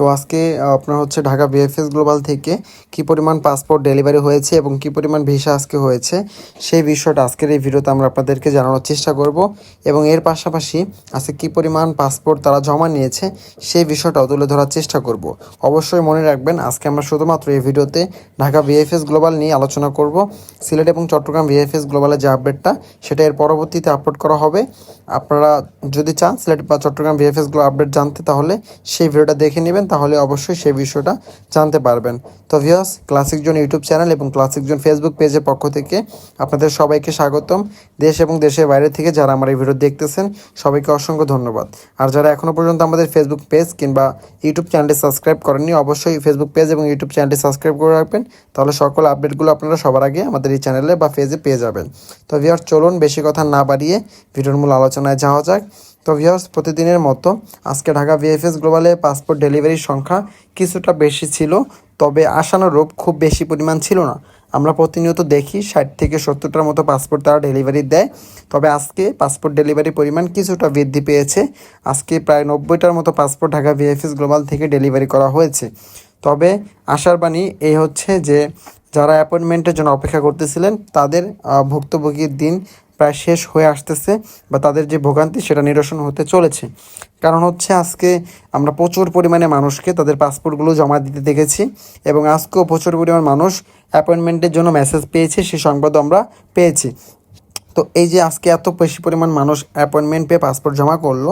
তো আজকে আপনার হচ্ছে ঢাকা বিএফএস গ্লোবাল থেকে কি পরিমাণ পাসপোর্ট ডেলিভারি হয়েছে এবং কি পরিমাণ ভিসা আজকে হয়েছে, সেই বিষয়টা আজকের এই ভিডিওতে আমরা আপনাদেরকে জানানোর চেষ্টা করব এবং এর পাশাপাশি আজকে কি পরিমাণ পাসপোর্ট তারা জমা নিয়েছে, সেই বিষয়টাও তুলে ধরার চেষ্টা করব। অবশ্যই মনে রাখবেন, আজকে আমরা শুধুমাত্র এই ভিডিওতে ঢাকা বিএফএস গ্লোবাল নিয়ে আলোচনা করব। সিলেট এবং চট্টগ্রাম বিএফএস গ্লোবালের যে আপডেটটা সেটা এর পরবর্তীতে আপলোড করা হবে। আপনারা যদি চান সিলেট বা চট্টগ্রাম বিএফএস গ্লো আপডেট জানতে, তাহলে সেই ভিডিওটা দেখে নেবেন। তাহলে অবশ্যই সেই বিষয়টা জানতে পারবেন। তো ভিয়াস ক্লাসিক জোন ইউটিউব চ্যানেল এবং ক্লাসিক জোন ফেসবুক পেজের পক্ষ থেকে আপনাদের সবাইকে স্বাগতম। দেশ এবং দেশের বাইরে থেকে যারা আমার এই ভিডিও দেখতেছেন, সবাইকে অসংখ্য ধন্যবাদ। আর যারা এখনও পর্যন্ত আমাদের ফেসবুক পেজ কিংবা ইউটিউব চ্যানেলটি সাবস্ক্রাইব করেননি, অবশ্যই ফেসবুক পেজ এবং ইউটিউব চ্যানেলটি সাবস্ক্রাইব করে রাখবেন। তাহলে সকল আপডেটগুলো আপনারা সবার আগে আমাদের এই চ্যানেলে বা পেজে পেয়ে যাবেন। তো ভিয়ার চলুন বেশি কথা না বাড়িয়ে ভিডিওর মূল আলোচনায় যাওয়া যাক। তো ভিউয়ার্স প্রতিদিনের মতো আজকে ঢাকা ভিএফএস গ্লোবালে পাসপোর্ট ডেলিভারির সংখ্যা কিছুটা বেশি ছিল, তবে আশানুরূপ খুব বেশি পরিমাণ ছিল না। আমরা প্রতিনিয়ত দেখি, ষাট থেকে সত্তরটার মতো পাসপোর্ট তারা ডেলিভারি দেয়, তবে আজকে পাসপোর্ট ডেলিভারি পরিমাণ কিছুটা বৃদ্ধি পেয়েছে। আজকে প্রায় নব্বইটার মতো পাসপোর্ট ঢাকা ভিএফএস গ্লোবাল থেকে ডেলিভারি করা হয়েছে। তবে আশার বাণী এই হচ্ছে যে, যারা অ্যাপয়েন্টমেন্টের জন্য অপেক্ষা করতেছিলেন, তাদের ভুক্তভোগীর দিন প্রায় শেষ হয়ে আসতেছে বা তাদের যে ভোগান্তি সেটা নিরসন হতে চলেছে। কারণ হচ্ছে আজকে আমরা প্রচুর পরিমাণে মানুষকে তাদের পাসপোর্টগুলো জমা দিতে দেখেছি এবং আজকেও প্রচুর পরিমাণ মানুষ অ্যাপয়েন্টমেন্টের জন্য মেসেজ পেয়েছে সেই সংবাদও আমরা পেয়েছি। তো এই যে আজকে এত বেশি পরিমাণ মানুষ অ্যাপয়েন্টমেন্ট পেয়ে পাসপোর্ট জমা করল,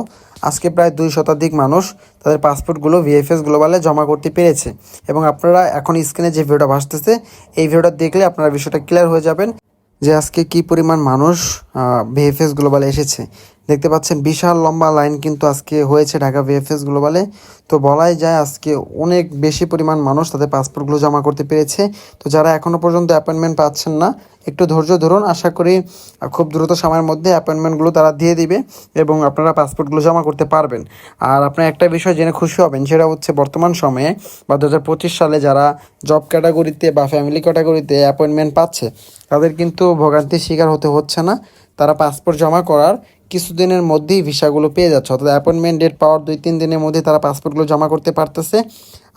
আজকে প্রায় দুই শতাধিক মানুষ তাদের পাসপোর্টগুলো ভিএফএস গ্লোবালে জমা করতে পেরেছে। এবং আপনারা এখন স্ক্রিনে যে ভিডিওটা ভাসতেছে, এই ভিডিওটা দেখলে আপনারা বিষয়টা ক্লিয়ার হয়ে যাবেন। যে আজকে কি পরিমাণ মানুষ ভিএফএস গ্লোবালে এসেছে? দেখতে পাচ্ছেন, বিশাল লম্বা লাইন কিন্তু আজকে হয়েছে ঢাকা ভিএফএস গ্লোবালে তো বলাই যায় আজকে অনেক বেশি পরিমাণ মানুষ তাদের পাসপোর্টগুলো জমা করতে পেরেছে। তো যারা এখনও পর্যন্ত অ্যাপয়েন্টমেন্ট পাচ্ছেন না, একটু ধৈর্য ধরুন। আশা করি খুব দ্রুত সময়ের মধ্যে অ্যাপয়েন্টমেন্টগুলো তারা দিয়ে দিবে এবং আপনারা পাসপোর্টগুলো জমা করতে পারবেন। আর আপনার একটা বিষয় জেনে খুশি হবেন, সেটা হচ্ছে বর্তমান সময়ে বা দু হাজার পঁচিশ সালে যারা জব ক্যাটাগরিতে বা ফ্যামিলি ক্যাটাগরিতে অ্যাপয়েন্টমেন্ট পাচ্ছে, তাদের কিন্তু ভোগান্তির শিকার হতে হচ্ছে না। তারা পাসপোর্ট জমা করার কিছুদিনের মধ্যেই ভিসাগুলো পেয়ে যাচ্ছে। অর্থাৎ অ্যাপয়েন্টমেন্ট ডেট পাওয়ার দুই, তিন দিনের মধ্যে তারা পাসপোর্টগুলো জমা করতে পারতেছে।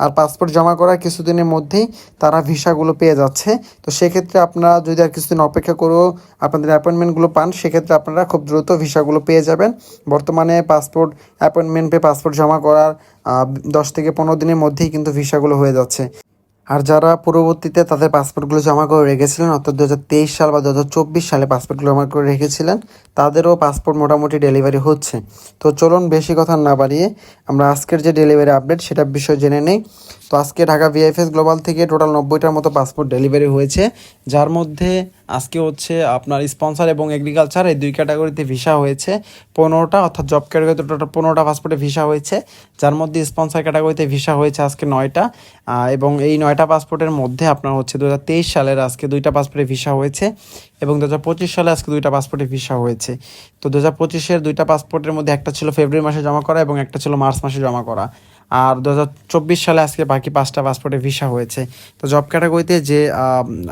আর পাসপোর্ট জমা করার কিছুদিনের মধ্যেই তারা ভিসাগুলো পেয়ে যাচ্ছে। তো সেক্ষেত্রে আপনারা যদি আর কিছুদিন অপেক্ষা করেও আপনাদের অ্যাপয়েন্টমেন্টগুলো পান, সেক্ষেত্রে আপনারা খুব দ্রুত ভিসাগুলো পেয়ে যাবেন। বর্তমানে পাসপোর্ট অ্যাপয়েন্টমেন্ট পেয়ে পাসপোর্ট জমা করার দশ থেকে পনেরো দিনের মধ্যেই কিন্তু ভিসাগুলো হয়ে যাচ্ছে। আর যারা পূর্ববর্তীতে তাদের পাসপোর্টগুলো জমা করে রেখেছিলেন, অর্থাৎ দু হাজার তেইশ সাল বা দুহাজার চব্বিশ সালে পাসপোর্টগুলো জমা করে রেখেছিলেন, তাদেরও পাসপোর্ট মোটামুটি ডেলিভারি হচ্ছে। তো চলুন বেশি কথা না বাড়িয়ে আমরা আজকের যে ডেলিভারি আপডেট, সেটা বিষয় জেনে নেই। তো আজকে ঢাকা ভিএফএস গ্লোবাল থেকে টোটাল নব্বইটার মতো পাসপোর্ট ডেলিভারি হয়েছে, যার মধ্যে আজকে হচ্ছে আপনার স্পন্সর এবং এগ্রিকালচার এই দুই ক্যাটাগরিতে ভিসা হয়েছে। পনেরোটা অর্থাৎ জব ক্যাটাগরিতে টোটাল পনেরোটা পাসপোর্টে ভিসা হয়েছে, যার মধ্যে স্পন্সর ক্যাটাগরিতে ভিসা হয়েছে আজকে নয়টা। এবং এই নয়টা পাসপোর্টের মধ্যে আপনার হচ্ছে দু হাজার তেইশ সালের আজকে দুইটা পাসপোর্টে ভিসা হয়েছে এবং দু হাজার পঁচিশ সালে আজকে দুইটা পাসপোর্টে ভিসা হয়েছে। তো দু হাজার পঁচিশের দুইটা পাসপোর্টের মধ্যে একটা ছিল ফেব্রুয়ারি মাসে জমা করা এবং একটা ছিল মার্চ মাসে জমা করা। আর দু হাজার চব্বিশ সালে আজকে বাকি পাঁচটা পাসপোর্টে ভিসা হয়েছে। তো জব ক্যাটাগরিতে যে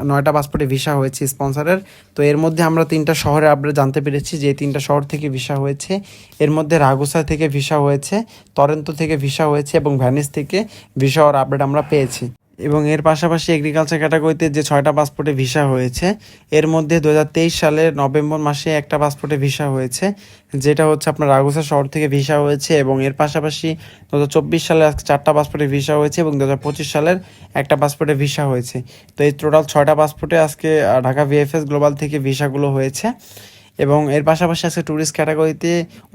নয়টা পাসপোর্টে ভিসা হয়েছে স্পন্সারের তো এর মধ্যে আমরা তিনটা শহরে আপডেট জানতে পেরেছি যে তিনটা শহর থেকে ভিসা হয়েছে। এর মধ্যে রাগুসা থেকে ভিসা হয়েছে টরেন্টো থেকে ভিসা হয়েছে এবং ভ্যানিস থেকে ভিসা হওয়ার আপডেট আমরা পেয়েছি। এবং এর পাশাপাশি এগ্রিকালচার ক্যাটাগরিতে যে ছয়টা পাসপোর্টে ভিসা হয়েছে, এর মধ্যে দু হাজার তেইশ সালের নভেম্বর মাসে একটা পাসপোর্টে ভিসা হয়েছে, যেটা হচ্ছে আপনার রাগুসা শহর থেকে ভিসা হয়েছে এবং এর পাশাপাশি দু সালে আজকে চারটা পাসপোর্টে ভিসা হয়েছে এবং দু হাজার পঁচিশ সালের একটা পাসপোর্টে ভিসা হয়েছে। তো এই টোটাল ছয়টা পাসপোর্টে আজকে ঢাকা ভিএফএস গ্লোবাল থেকে ভিসাগুলো হয়েছে। এবং এর পাশাপাশি আজকে ট্যুরিস্ট ক্যাটাগরিতে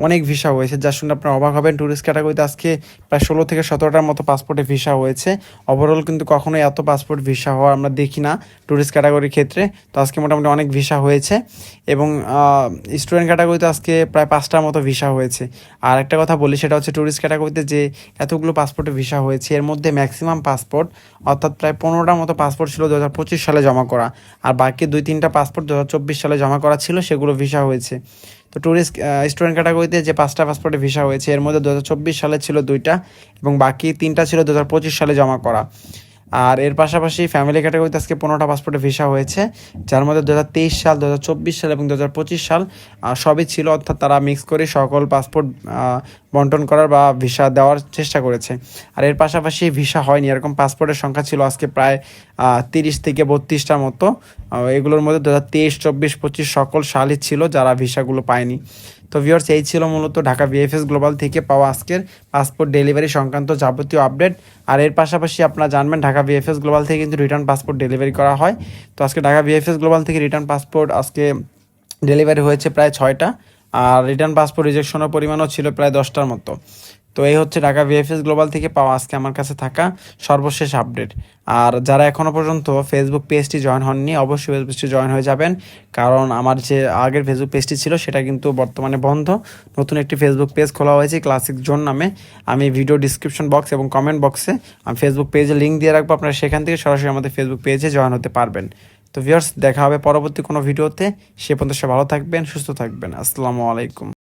অনেক ভিসা হয়েছে। যার শুনে আপনারা অবাক হবেন ট্যুরিস্ট ক্যাটাগরিতে আজকে প্রায় ষোলো থেকে সতেরোটার মতো পাসপোর্টে ভিসা হয়েছে। ওভারঅল কিন্তু কখনোই এত পাসপোর্ট ভিসা হওয়া আমরা দেখি না ট্যুরিস্ট ক্যাটাগরির ক্ষেত্রে। তো আজকে মোটামুটি অনেক ভিসা হয়েছে এবং স্টুডেন্ট ক্যাটাগরিতে আজকে প্রায় পাঁচটার মতো ভিসা হয়েছে। আর একটা কথা বলি, সেটা হচ্ছে ট্যুরিস্ট ক্যাটাগরিতে যে এতগুলো পাসপোর্টে ভিসা হয়েছে, এর মধ্যে ম্যাক্সিমাম পাসপোর্ট অর্থাৎ প্রায় পনেরোটার মতো পাসপোর্ট ছিল দু হাজার পঁচিশ সালে জমা করা। আর বাকি দুই তিনটা পাসপোর্ট দু হাজার চব্বিশ সালে জমা করা ছিল, সেগুলো ভিসা হয়েছে। তো ট্যুরিস্ট স্টুডেন্ট ক্যাটাগরিতে যে পাঁচটা পাসপোর্টে ভিসা হয়েছে, এর মধ্যে দুহাজার চব্বিশ সালে ছিল দুইটা এবং বাকি তিনটা ছিল দু হাজার পঁচিশ সালে জমা করা। আর এর পাশাপাশি ফ্যামিলি ক্যাটাগরিতে আজকে পনেরোটা পাসপোর্টে ভিসা হয়েছে, যার মধ্যে দু হাজার তেইশ সাল দু হাজার চব্বিশ সাল এবং দু হাজার পঁচিশ সাল সবই ছিল, অর্থাৎ তারা মিক্স করে সকল পাসপোর্ট বন্টন করার বা ভিসা দেওয়ার চেষ্টা করেছে। আর এর পাশাপাশি ভিসা হয়নি, এরকম পাসপোর্টের সংখ্যা ছিল আজকে প্রায় তিরিশ থেকে বত্রিশটার মতো। এগুলোর মধ্যে দু হাজার তেইশ, চব্বিশ, পঁচিশ সকল সালই ছিল যারা ভিসাগুলো পায়নি। তো ভিওর্স এই ছিল মূলত ঢাকা বিএফএস গ্লোবাল থেকে পাওয়া আজকের পাসপোর্ট ডেলিভারি সংক্রান্ত যাবতীয় আপডেট আর এর পাশাপাশি আপনারা জানবেন, ঢাকা বিএফএস গ্লোবাল থেকে কিন্তু রিটার্ন পাসপোর্ট ডেলিভারি করা হয়। তো আজকে ঢাকা বিএফএস গ্লোবাল থেকে রিটার্ন পাসপোর্ট আজকে ডেলিভারি হয়েছে প্রায় ছয়টা। আর রিটার্ন পাসপোর্ট রিজেকশনের পরিমাণও ছিল প্রায় দশটার মতো। তো এই হচ্ছে ঢাকা ভিএফএস গ্লোবাল থেকে পাওয়া আজকে আমার কাছে থাকা সর্বশেষ আপডেট। আর যারা এখনও পর্যন্ত ফেসবুক পেজটি জয়েন হননি, অবশ্যই ফেসবুক পেজটি জয়েন হয়ে যাবেন। কারণ আমার যে আগের ফেসবুক পেজটি ছিল, সেটা কিন্তু বর্তমানে বন্ধ। নতুন একটি ফেসবুক পেজ খোলা হয়েছে ক্লাসিক জোন নামে। আমি ভিডিও ডিসক্রিপশন বক্স এবং কমেন্ট বক্সে আমি ফেসবুক পেজে লিঙ্ক দিয়ে রাখব। আপনারা সেখান থেকে সরাসরি আমাদের ফেসবুক পেজে জয়েন হতে পারবেন। তো ভিউয়ার্স দেখা হবে পরবর্তী কোনো ভিডিওতে সে পর্যন্ত সে ভালো থাকবেন, সুস্থ থাকবেন। আসসালামু আলাইকুম।